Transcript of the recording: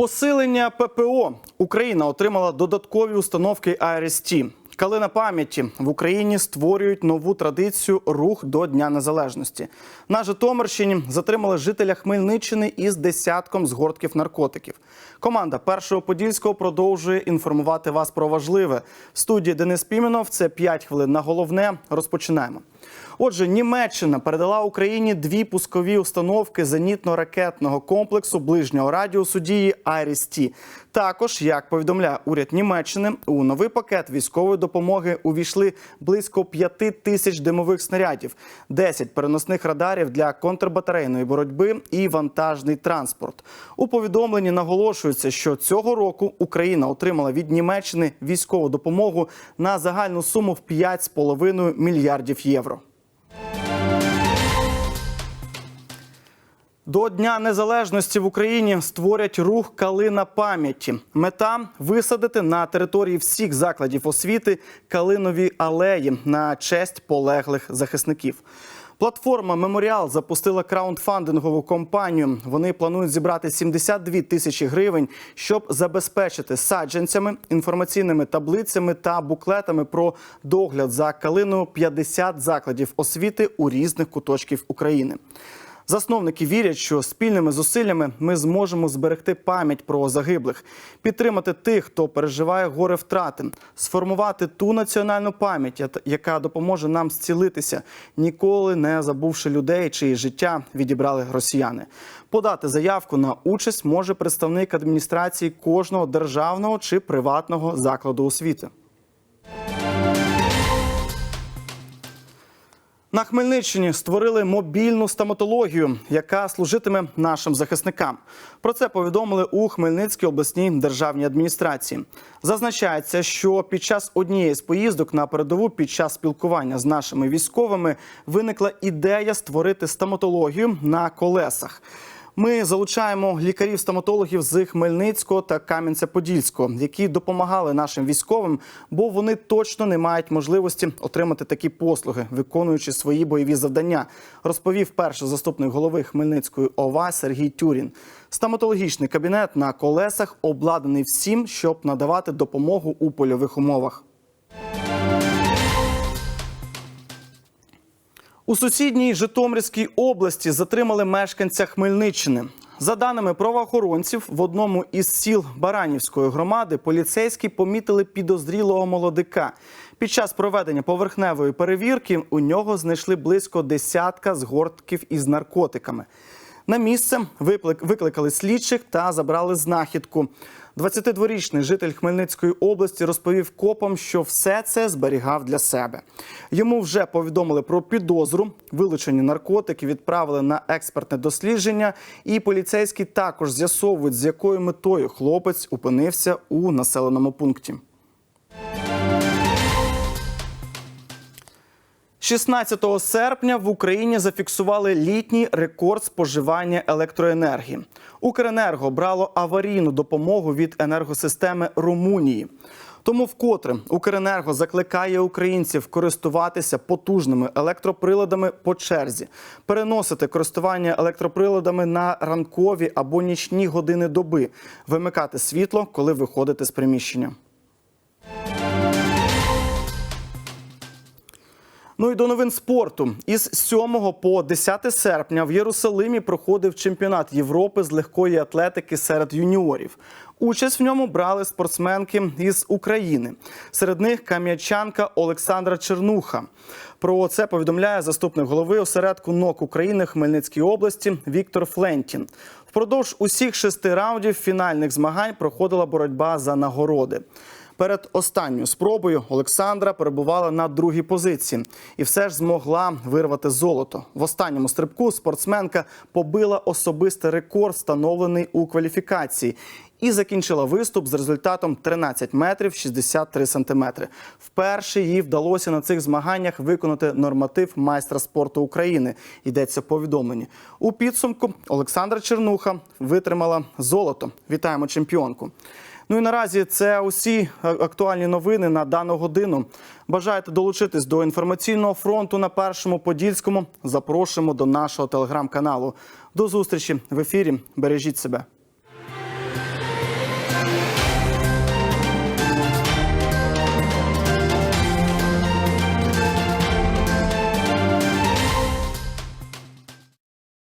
Посилення ППО Україна отримала додаткові установки АРСТ. Калина пам'яті в Україні створюють нову традицію рух до Дня Незалежності. На Житомирщині затримали жителя Хмельниччини із десятком згортків наркотиків. Команда першого подільського продовжує інформувати вас про важливе. В студії Денис Піменов. Це 5 хвилин на головне. Розпочинаємо. Отже, Німеччина передала Україні дві пускові установки зенітно-ракетного комплексу ближнього радіусу дії «Айріс-Ті». Також, як повідомляє уряд Німеччини, у новий пакет військової допомоги увійшли близько 5 тисяч димових снарядів, 10 переносних радарів для контрбатарейної боротьби і вантажний транспорт. У повідомленні наголошується, що цього року Україна отримала від Німеччини військову допомогу на загальну суму в 5,5 мільярдів євро. До Дня Незалежності в Україні створять рух Калина пам'яті. Мета висадити на території всіх закладів освіти калинові алеї на честь полеглих захисників. Платформа Меморіал запустила краундфандингову кампанію. Вони планують зібрати 72 тисячі гривень, щоб забезпечити саджанцями, інформаційними таблицями та буклетами про догляд за калиною 50 закладів освіти у різних куточків України. Засновники вірять, що спільними зусиллями ми зможемо зберегти пам'ять про загиблих, підтримати тих, хто переживає горе втрати, сформувати ту національну пам'ять, яка допоможе нам зцілитися, ніколи не забувши людей, чиї життя відібрали росіяни. Подати заявку на участь може представник адміністрації кожного державного чи приватного закладу освіти. На Хмельниччині створили мобільну стоматологію, яка служитиме нашим захисникам. Про це повідомили у Хмельницькій обласній державній адміністрації. Зазначається, що під час однієї з поїздок на передову, під час спілкування з нашими військовими, виникла ідея створити стоматологію на колесах. Ми залучаємо лікарів-стоматологів з Хмельницького та Кам'янця-Подільського, які допомагали нашим військовим, бо вони точно не мають можливості отримати такі послуги, виконуючи свої бойові завдання. Розповів перший заступник голови Хмельницької ОВА Сергій Тюрін. Стоматологічний кабінет на колесах обладнаний всім, щоб надавати допомогу у польових умовах. У сусідній Житомирській області затримали мешканця Хмельниччини. За даними правоохоронців, в одному із сіл Баранівської громади поліцейські помітили підозрілого молодика. Під час проведення поверхневої перевірки у нього знайшли близько десятка згортків із наркотиками. На місце викликали слідчих та забрали знахідку. 22-річний житель Хмельницької області розповів копам, що все це зберігав для себе. Йому вже повідомили про підозру, вилучені наркотики відправили на експертне дослідження, і поліцейські також з'ясовують, з якою метою хлопець опинився у населеному пункті. 16 серпня в Україні зафіксували літній рекорд споживання електроенергії. Укренерго брало аварійну допомогу від енергосистеми Румунії. Тому вкотре Укренерго закликає українців користуватися потужними електроприладами по черзі, переносити користування електроприладами на ранкові або нічні години доби, вимикати світло, коли виходите з приміщення. Ну і до новин спорту. Із 7 по 10 серпня в Єрусалимі проходив чемпіонат Європи з легкої атлетики серед юніорів. Участь в ньому брали спортсменки із України. Серед них кам'ячанка Олександра Чернуха. Про це повідомляє заступник голови осередку НОК України Хмельницькій області Віктор Флентін. Впродовж усіх шести раундів фінальних змагань проходила боротьба за нагороди. Перед останньою спробою Олександра перебувала на другій позиції і все ж змогла вирвати золото. В останньому стрибку спортсменка побила особистий рекорд, встановлений у кваліфікації. І закінчила виступ з результатом 13 метрів 63 сантиметри. Вперше їй вдалося на цих змаганнях виконати норматив майстра спорту України. Йдеться повідомлені у підсумку. Олександра Чернуха витримала золото. Вітаємо чемпіонку. Ну і наразі це усі актуальні новини на дану годину. Бажаєте долучитись до інформаційного фронту на першому подільському? Запрошуємо до нашого телеграм-каналу. До зустрічі в ефірі. Бережіть себе.